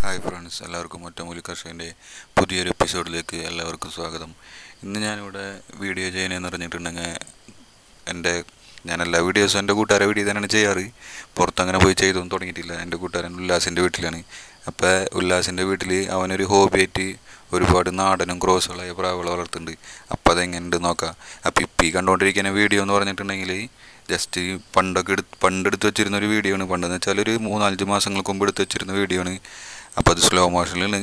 Hi friends എല്ലാവർക്കും ഒറ്റമൂലി കർഷകന്റെ പുതിയൊരു എപ്പിസോഡിലേക്ക് എല്ലാവർക്കും സ്വാഗതം. ഇന്ന് ഞാനിവിടെ വീഡിയോ ചെയ്യണമെന്ന് പറഞ്ഞിട്ടുണ്ടെങ്കിൽ എന്റെ ഞാൻ എല്ലാ വീഡിയോസും എന്റെ കൂട്ടുകാരെ വീഡിയോ തന്നെയാണ് ചെയ്യാറ്. പുറത്തങ്ങനെ പോയി ചെയ്തൊന്നും തുടങ്ങിയിട്ടില്ല. എന്റെ കൂട്ടുകാരൻ ഉല്ലാസിന്റെ വീട്ടിലാണ്. അപ്പോൾ ഉല്ലാസിന്റെ വീട്ടിൽ അവനൊരു ഹോബിയായിട്ട് ഒരുപാട് നാടനും ക്രോസുകളായ പ്രാവുകൾ വളർത്തുന്നുണ്ട്. അപ്പോൾ അതെങ്ങനെയുണ്ട് നോക്കാം. അപ്പോൾ ഇപ്പം ഈ കണ്ടുകൊണ്ടിരിക്കുന്ന വീഡിയോ എന്ന് പറഞ്ഞിട്ടുണ്ടെങ്കിൽ ജസ്റ്റ് പണ്ടൊക്കെ എടുത്ത് പണ്ടെടുത്ത് വെച്ചിരുന്ന ഒരു വീഡിയോ ആണ്. പണ്ടെന്ന് വെച്ചാൽ ഒരു മൂന്നാലഞ്ച് മാസങ്ങൾക്ക് മുമ്പ് എടുത്ത് വെച്ചിരുന്ന വീഡിയോ ആണ്. അപ്പോൾ അത് സ്ലോ മോഷനിൽ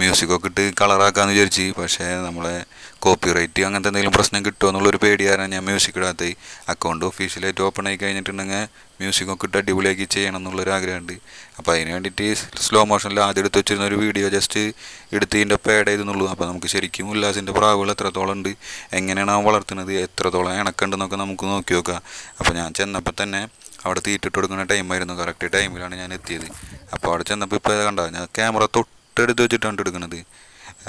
മ്യൂസിക്കൊക്കെ ഇട്ട് കളറാക്കാമെന്ന് വിചാരിച്ച്. പക്ഷേ നമ്മളെ കോപ്പി റൈറ്റ് അങ്ങനത്തെ എന്തെങ്കിലും പ്രശ്നം കിട്ടുമോ എന്നുള്ളൊരു പേടി കാരണം ഞാൻ മ്യൂസിക് ഇടാത്ത. അക്കൗണ്ട് ഒഫീഷ്യലായിട്ട് ഓപ്പൺ ആയി കഴിഞ്ഞിട്ടുണ്ടെങ്കിൽ മ്യൂസിക്കൊക്കെ ഇട്ട് അടിപൊളിയാക്കി ചെയ്യണം എന്നുള്ളൊരു ആഗ്രഹമുണ്ട് അപ്പോൾ അതിന് വേണ്ടിയിട്ട് സ്ലോ മോഷനിൽ ആദ്യം എടുത്ത് വെച്ചിരുന്ന ഒരു വീഡിയോ ജസ്റ്റ് എടുത്തതിന്റെ പേഡ് ചെയ്തെന്നുള്ളൂ. അപ്പോൾ നമുക്ക് ശരിക്കും ഉല്ലാസിന്റെ പ്രാവുകൾ എത്രത്തോളം ഉണ്ട് എങ്ങനെയാണ് അവൻ വളർത്തുന്നത് എത്രത്തോളം ഇണക്കുണ്ടെന്നൊക്കെ നമുക്ക് നോക്കി നോക്കാം. അപ്പോൾ ഞാൻ ചെന്നപ്പോൾ തന്നെ അവിടെ തീറ്റിട്ട് കൊടുക്കുന്ന ടൈമായിരുന്നു കറക്റ്റ് ടൈമിലാണ് ഞാൻ എത്തിയത്. അപ്പോൾ അവിടെ ചെന്നപ്പോൾ ഇപ്പോൾ കണ്ട? ഞാൻ ക്യാമറ തൊട്ടടുത്ത് വെച്ചിട്ടാണ് എടുക്കുന്നത്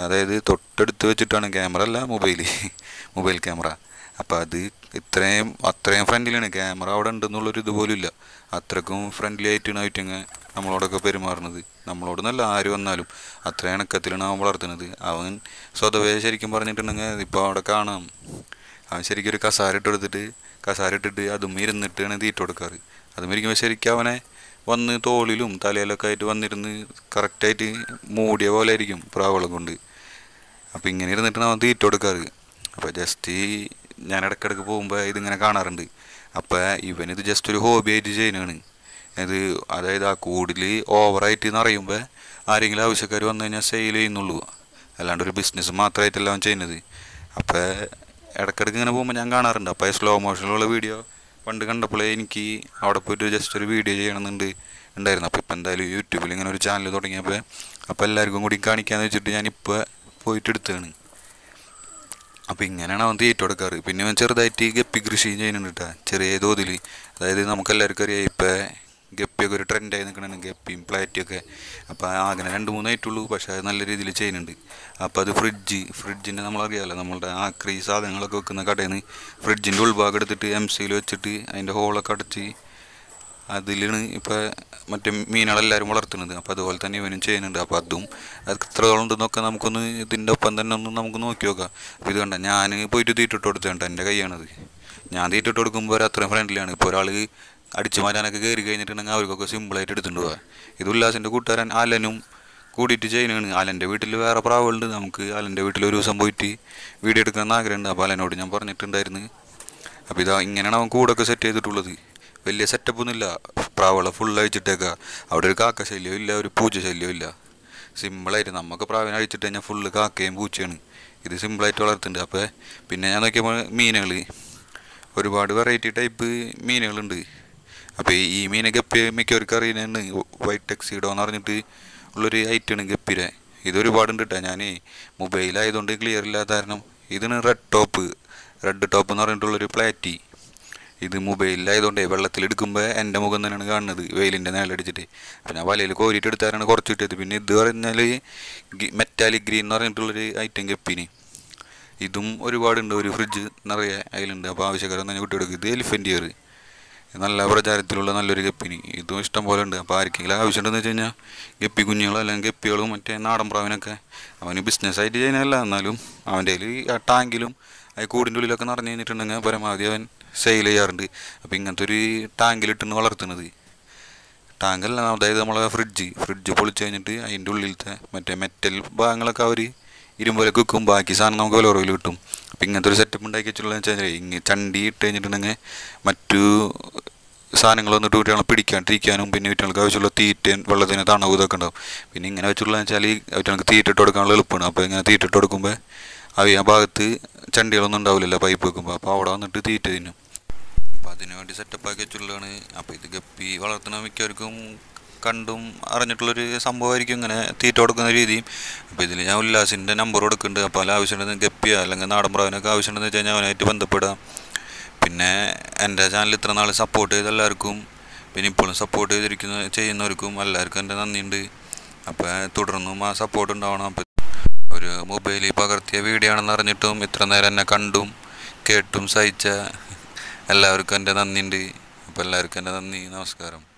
അതായത് തൊട്ടടുത്ത് വെച്ചിട്ടാണ് ക്യാമറ അല്ല മൊബൈൽ മൊബൈൽ ക്യാമറ അപ്പോൾ അത് ഇത്രയും അത്രയും ഫ്രണ്ട്ലിയാണ് ക്യാമറ അവിടെ ഉണ്ടെന്നുള്ളൊരു ഇതുപോലും ഇല്ല. അത്രക്കും ഫ്രണ്ട്ലി ആയിട്ടാണ് ആയിട്ടിങ്ങ് നമ്മളോടൊക്കെ പെരുമാറുന്നത്. നമ്മളോട് നല്ല ആര് വന്നാലും അത്ര ഇണക്കത്തിലാണ് അവൻ വളർത്തുന്നത്. അവൻ സ്വതവേ ശരിക്കും പറഞ്ഞിട്ടുണ്ടെങ്കിൽ ഇപ്പോൾ അവിടെ കാണാം. അവൻ ശരിക്കും ഒരു കസാര ഇട്ട് എടുത്തിട്ട് കസാര ഇട്ടിട്ട് അതും ഇരുന്നിട്ടാണ് തീറ്റ കൊടുക്കാറ്. അതും ഇരിക്കുമ്പോൾ ശരിക്കും അവനെ വന്ന് തോളിലും തലയിലൊക്കെ ആയിട്ട് വന്നിരുന്ന് കറക്റ്റായിട്ട് മൂടിയ പോലെ ആയിരിക്കും പ്രാവളം കൊണ്ട്. അപ്പോൾ ഇങ്ങനെ ഇരുന്നിട്ടാണ് അവൻ തീറ്റ കൊടുക്കാറ്. അപ്പോൾ ജസ്റ്റ് ഞാൻ ഇടയ്ക്കിടയ്ക്ക് പോകുമ്പോൾ ഇതിങ്ങനെ കാണാറുണ്ട്. അപ്പോൾ ഇവനിത് ജസ്റ്റ് ഒരു ഹോബി ആയിട്ട് ചെയ്യുന്നതാണ്. ഇത് അതായത് ആ കൂടിൽ ഓവറായിട്ട് എന്നറിയുമ്പോൾ ആരെങ്കിലും ആവശ്യക്കാർ വന്നു കഴിഞ്ഞാൽ സെയിൽ ചെയ്യുന്നുള്ളൂ. അല്ലാണ്ട് ഒരു ബിസിനസ് മാത്രമായിട്ടല്ല അവൻ ചെയ്യുന്നത്. അപ്പോൾ ഇടയ്ക്കിടയ്ക്ക് ഇങ്ങനെ പോകുമ്പോൾ ഞാൻ കാണാറുണ്ട്. അപ്പോൾ സ്ലോ മോഷനിലുള്ള വീഡിയോ പണ്ട് കണ്ടപ്പോഴേ എനിക്ക് അവിടെ പോയിട്ട് ജസ്റ്റ് ഒരു വീഡിയോ ചെയ്യണമെന്നുണ്ട് ഉണ്ടായിരുന്നു. അപ്പോൾ ഇപ്പോൾ എന്തായാലും യൂട്യൂബിൽ ഇങ്ങനെ ഒരു ചാനൽ തുടങ്ങിയപ്പോൾ അപ്പോൾ എല്ലാവർക്കും കൂടി കാണിക്കാമെന്ന് വെച്ചിട്ട് ഞാനിപ്പോൾ പോയിട്ട് എടുത്തതാണ്. അപ്പോൾ ഇങ്ങനെയാണ് അവൻ തീറ്റ കൊടുക്കാറ് പിന്നെ ചെറുതായിട്ട് ഗപ്പി കൃഷി ചെയ്യുന്നുണ്ട് കേട്ടോ ചെറിയ തോതിൽ അതായത് നമുക്കെല്ലാവർക്കും അറിയാം ഇപ്പോൾ ഗപ്പിയൊക്കെ ഒരു ട്രെൻഡായി നിൽക്കണതാണ് ഗപ്പിയും പ്ലാറ്റിയൊക്കെ അപ്പോൾ ആകെ രണ്ട് മൂന്നായിട്ടുള്ളൂ പക്ഷേ അത് നല്ല രീതിയിൽ ചെയ്യുന്നുണ്ട് അപ്പോൾ അത് ഫ്രിഡ്ജ് ഫ്രിഡ്ജിന്റെ നമ്മളറിയാമല്ലോ നമ്മളുടെ ആക്രി സാധനങ്ങളൊക്കെ വെക്കുന്ന കടയിൽ നിന്ന് ഫ്രിഡ്ജിന്റെ ഉൾഭാഗം എടുത്തിട്ട് എം സിയിൽ വെച്ചിട്ട് അതിന്റെ ഹോളൊക്കെ അടച്ച് അതിലാണ് ഇപ്പോൾ മറ്റേ മീനുകളെല്ലാവരും വളർത്തുന്നത്. അപ്പോൾ അതുപോലെ തന്നെ ഇവനും ചെയ്യുന്നുണ്ട് അപ്പോൾ അതും അത് എത്രത്തോളം ഉണ്ടെന്നൊക്കെ നമുക്കൊന്ന് ഇതിന്റെ ഒപ്പം തന്നെ ഒന്ന് നമുക്ക് നോക്കി നോക്കാം. അപ്പോൾ ഇത് കണ്ട ഞാൻ പോയിട്ട് തീറ്റിട്ട് കൊടുത്തിട്ടുണ്ട് എന്റെ കൈയാണത് ഞാൻ തീറ്റിട്ട് കൊടുക്കുമ്പോൾ അത്രയും ഫ്രണ്ട്ലിയാണ് ഇപ്പോൾ ഒരാൾ അടിച്ചു മാറ്റാനൊക്കെ കയറി കഴിഞ്ഞിട്ടുണ്ടെങ്കിൽ അവർക്കൊക്കെ സിമ്പിളായിട്ട് എടുത്തിട്ട് പോകാം ഇത് ഉല്ലാസിന്റെ കൂട്ടുകാരൻ ആലനും കൂടിയിട്ട് ചെയ്യുന്നതാണ്. ആലന്റെ വീട്ടിൽ വേറെ പ്രാവുകളുണ്ട്. നമുക്ക് ആലന്റെ വീട്ടിൽ ഒരു ദിവസം പോയിട്ട് വീഡിയോ എടുക്കണമെന്ന് ആഗ്രഹമുണ്ട്. അപ്പോൾ അലനോട് ഞാൻ പറഞ്ഞിട്ടുണ്ടായിരുന്നു. അപ്പോൾ ഇതാ ഇങ്ങനെയാണ് അവൻ കൂടൊക്കെ സെറ്റ് ചെയ്തിട്ടുള്ളത്. വലിയ സെറ്റപ്പൊന്നുമില്ല പ്രാവുകളെ ഫുൾ അഴിച്ചിട്ടേക്കുക അവിടെ ഒരു കാക്ക ശല്യവും ഇല്ല ഒരു പൂച്ച ശല്യവും ഇല്ല. സിമ്പിളായിട്ട് നമുക്ക് പ്രാവിനെ അഴിച്ചിട്ട് കഴിഞ്ഞാൽ ഫുള്ള് കാക്കയും പൂച്ചയാണ്. ഇത് സിമ്പിളായിട്ട് വളർത്തുന്നുണ്ട്. അപ്പോൾ പിന്നെ ഞാൻ നോക്കിയപ്പോൾ മീനുകൾ ഒരുപാട് വെറൈറ്റി ടൈപ്പ് മീനുകളുണ്ട്. അപ്പോൾ ഈ മീനെ ഗപ്പി മിക്കവർക്കും അറിയുന്നതാണ്. വൈറ്റ് ടെക്സിഡോ എന്ന് പറഞ്ഞിട്ട് ഉള്ളൊരു ഐറ്റാണ് ഗപ്പിരെ ഇത് ഒരുപാടുണ്ട് കേട്ടോ ഞാൻ മൊബൈലായതുകൊണ്ട് ക്ലിയർ ഇല്ലാത്ത കാരണം ഇതിന് റെഡ് ടോപ്പ് റെഡ് ടോപ്പ് എന്ന് പറഞ്ഞിട്ടുള്ളൊരു പ്ലാറ്റി ഇത് മൊബൈലിലായതുകൊണ്ട് വെള്ളത്തിലെടുക്കുമ്പോൾ എന്റെ മുഖം തന്നെയാണ് കാണുന്നത് വെയിലിന്റെ നിഴലടിച്ചിട്ട് അപ്പോൾ ഞാൻ വലയിൽ കോരിയിട്ട് എടുത്താലാണ് കുറച്ച് കിട്ടിയത് പിന്നെ ഇത് പറഞ്ഞാൽ മെറ്റാലിക് ഗ്രീൻ എന്ന് പറഞ്ഞിട്ടുള്ളൊരു ഐറ്റം ഗപ്പിന്. ഇതും ഒരുപാടുണ്ട്. ഒരു ഫ്രിഡ്ജ് നിറയെ അതിലുണ്ട് അപ്പോൾ ആവശ്യക്കാരൻ തന്നെ കൊടുക്കും ഇത് എലിഫന്റ് ഇയർ നല്ല പ്രചാരത്തിലുള്ള നല്ലൊരു ഗപ്പിനി. ഇതും ഇഷ്ടം പോലെ ഉണ്ട്. അപ്പോൾ ആർക്കെങ്കിലും ആവശ്യമുണ്ടെന്ന് വെച്ച് കഴിഞ്ഞാൽ ഗപ്പി കുഞ്ഞുങ്ങളും അല്ലെങ്കിൽ ഗപ്പികളും മറ്റേ നാടൻ പ്രാവിനൊക്കെ അവന് ബിസിനസ്സായിട്ട് ചെയ്യുന്നതല്ല എന്നാലും അവന്റെ കയ്യിൽ ടാങ്കിലും ആ കൂടിന്റെ ഉള്ളിലൊക്കെ നിറഞ്ഞു കഴിഞ്ഞിട്ടുണ്ടെങ്കിൽ പരമാവധി അവൻ സെയിൽ ചെയ്യാറുണ്ട്. അപ്പോൾ ഇങ്ങനത്തെ ഒരു ടാങ്കിലിട്ടാണ് വളർത്തുന്നത്. ടാങ്കല്ല അതായത് നമ്മളെ ഫ്രിഡ്ജ് ഫ്രിഡ്ജ് പൊളിച്ച് കഴിഞ്ഞിട്ട് അതിന്റെ ഉള്ളിലത്തെ മറ്റേ മെറ്റൽ ഭാഗങ്ങളൊക്കെ അവർ ഇരുമ്പോലൊക്കെ വെക്കും ബാക്കി സാധനം നമുക്ക് വില കുറവിൽ കിട്ടും. അപ്പം ഇങ്ങനത്തെ ഒരു സെറ്റപ്പ് ഉണ്ടാക്കി വെച്ചിട്ടുള്ളത് വെച്ചാൽ ഇങ്ങനെ ചണ്ടി ഇട്ട് കഴിഞ്ഞിട്ടുണ്ടെങ്കിൽ മറ്റു സാധനങ്ങൾ വന്നിട്ട് കുട്ടികളെ പിടിക്കാണ്ടിരിക്കാനും പിന്നെ കുട്ടികൾക്ക് ആവശ്യമുള്ള തീറ്റയും വെള്ളത്തിന് തണവ് ഇതൊക്കെ ഉണ്ടാവും. പിന്നെ ഇങ്ങനെ വെച്ചിട്ടുള്ളത് വെച്ചാൽ കുട്ടികൾക്ക് തീറ്റ ഇട്ട് കൊടുക്കാനുള്ള എളുപ്പമാണ്. അപ്പോൾ ഇങ്ങനെ തീറ്റ ഇട്ട് കൊടുക്കുമ്പോൾ അവ ആ ഭാഗത്ത് ചണ്ടികളൊന്നും ഉണ്ടാവില്ലല്ലോ പൈപ്പ് വെക്കുമ്പോൾ അപ്പോൾ അവിടെ വന്നിട്ട് തീറ്റ തിന്നും. അപ്പോൾ അതിനുവേണ്ടി സെറ്റപ്പ് ആക്കി വെച്ചിട്ടുള്ളതാണ്. അപ്പോൾ ഇത് ഗപ്പി വളർത്തുന്ന മിക്കവർക്കും കണ്ടും അറിഞ്ഞിട്ടുള്ളൊരു സംഭവമായിരിക്കും ഇങ്ങനെ തീറ്റ കൊടുക്കുന്ന രീതിയും. അപ്പോൾ ഇതിൽ ഞാൻ ഉല്ലാസിന്റെ നമ്പർ കൊടുക്കുന്നുണ്ട്. അപ്പോൾ അതിൽ ആവശ്യമുണ്ടെന്ന് ഗപ്പിയ അല്ലെങ്കിൽ നാടൻ പ്രാവിനൊക്കെ ആവശ്യമുണ്ടെന്ന് വെച്ച് കഴിഞ്ഞാൽ അവനായിട്ട് ബന്ധപ്പെടാം പിന്നെ എന്റെ ചാനൽ ഇത്ര നാൾ സപ്പോർട്ട് ചെയ്ത എല്ലാവർക്കും പിന്നെ ഇപ്പോഴും സപ്പോർട്ട് ചെയ്തിരിക്കുന്ന ചെയ്യുന്നവർക്കും എല്ലാവർക്കും എന്റെ നന്ദിയുണ്ട്. അപ്പോൾ തുടർന്നും ആ സപ്പോർട്ട് ഉണ്ടാവണം. അപ്പോൾ ഒരു മൊബൈലിൽ പകർത്തിയ വീഡിയോ ആണെന്ന് അറിഞ്ഞിട്ടും ഇത്ര നേരം എന്നെ കണ്ടും കേട്ടും സഹിച്ച എല്ലാവർക്കും എന്റെ നന്ദിയുണ്ട്. അപ്പോൾ എല്ലാവർക്കും എന്റെ നന്ദി നമസ്കാരം.